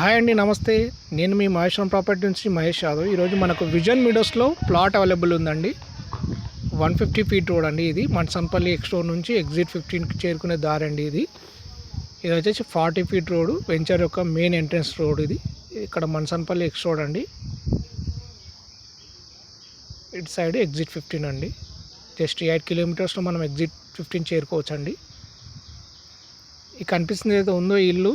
Hi అండి నమస్తే. నేను మీ మహేశ్వరం ప్రాపర్టీ నుంచి మహేష్ యాదవ్. ఈరోజు మనకు విజన్ మీడోస్లో ప్లాట్ అవైలబుల్ ఉందండి. వన్ ఫిఫ్టీ ఫీట్ రోడ్ అండి ఇది. మన్సన్పల్లి ఎక్స్టోర్ నుంచి ఎగ్జిట్ ఫిఫ్టీన్కి చేరుకునే దారి అండి ఇది. ఇది వచ్చేసి ఫార్టీ ఫీట్ రోడ్ వెంచర్ యొక్క మెయిన్ ఎంట్రన్స్ రోడ్ ఇది. ఇక్కడ మన్సన్పల్లి ఎక్స్ రోడ్ అండి. ఇటు సైడ్ ఎగ్జిట్ ఫిఫ్టీన్ అండి. జస్ట్ ఎయిట్ కిలోమీటర్స్లో మనం ఎగ్జిట్ ఫిఫ్టీన్ చేరుకోవచ్చు అండి ఈ కనిపిస్తుంది ఏదో ఉందో ఈ ఇల్లు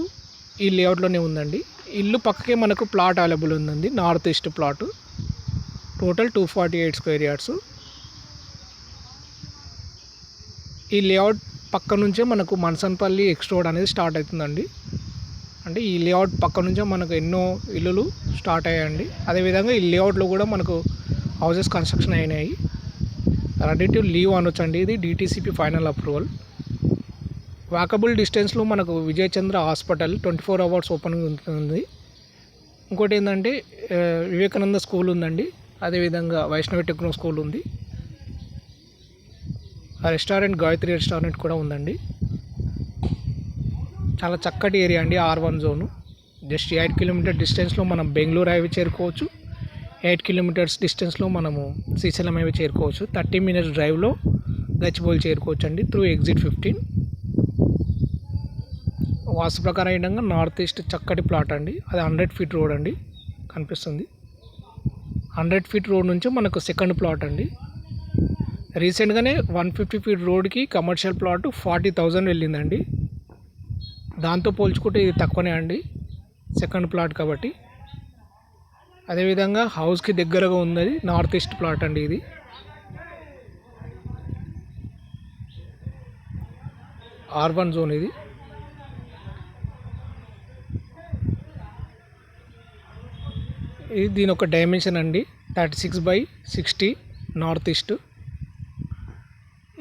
ఈ లేఅవుట్లోనే ఉందండి. ఇల్లు పక్కకే మనకు ప్లాట్ అవైలబుల్ ఉందండి. North east plot. Total two forty eight square yards ఈ లేఅవుట్ పక్క నుంచే మనకు మన్సన్పల్లి ఎక్స్ రోడ్ అనేది స్టార్ట్ అవుతుందండి. అంటే ఈ లేఅవుట్ పక్క నుంచే మనకు ఎన్నో ఇల్లులు స్టార్ట్ అయ్యాయండి. అదేవిధంగా ఈ లేఅవుట్లో కూడా మనకు హౌసెస్ కన్స్ట్రక్షన్ అయినాయి. రెడీ టు లీవ్ అనొచ్చండి. ఇది డిటీసీపీ ఫైనల్ అప్రూవల్ వాకబుల్ డిస్టెన్స్లో మనకు Vijayachandra hospital twenty four hours open ఉంటుంది. ఇంకోటి ఏంటంటే వివేకానంద స్కూల్ ఉందండి. అదేవిధంగా వైష్ణవి టెక్నో స్కూల్ ఉంది. ఆ రెస్టారెంట్ గాయత్రి రెస్టారెంట్ కూడా ఉందండి. చాలా చక్కటి ఏరియా అండి R one zone. Just eight kilometer డిస్టెన్స్లో మనం బెంగళూరు హైవే చేరుకోవచ్చు. ఎయిట్ కిలోమీటర్స్ డిస్టెన్స్లో మనము శ్రీశైలం హైవే చేరుకోవచ్చు. థర్టీ మినిట్స్ డ్రైవ్లో గచ్చిబౌలి చేరుకోవచ్చు అండి త్రూ ఎగ్జిట్ ఫిఫ్టీన్. వాస్తు ప్రకారం ఏంటంగా నార్త్ ఈస్ట్ చక్కటి ప్లాట్ అండి. అది హండ్రెడ్ ఫీట్ రోడ్ అండి. కనిపిస్తుంది. హండ్రెడ్ ఫీట్ రోడ్ నుంచి మనకు సెకండ్ ప్లాట్ అండి. రీసెంట్గానే వన్ ఫిఫ్టీ ఫీట్ రోడ్కి కమర్షియల్ ప్లాట్ ఫార్టీ థౌజండ్ వెళ్ళిందండి. దాంతో పోల్చుకుంటే ఇది తక్కువనే అండి. సెకండ్ ప్లాట్ కాబట్టి. అదేవిధంగా హౌస్కి దగ్గరగా ఉన్నది నార్త్ ఈస్ట్ ప్లాట్ అండి ఇది. ఆర్ వన్ జోన్ ఇది. ఇది దీని ఒక డైమెన్షన్ అండి. Thirty six by sixty north east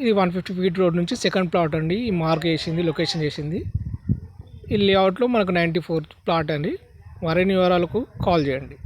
ఇది వన్ ఫిఫ్టీ ఫీట్ రోడ్ నుంచి సెకండ్ ప్లాట్ అండి. ఈ మార్క్ చేసింది లొకేషన్ చేసింది. ఈ లేఅవుట్లో మనకు నైంటీ ఫోర్ ప్లాట్ అండి. మరిన్ని వివరాలకు కాల్ చేయండి.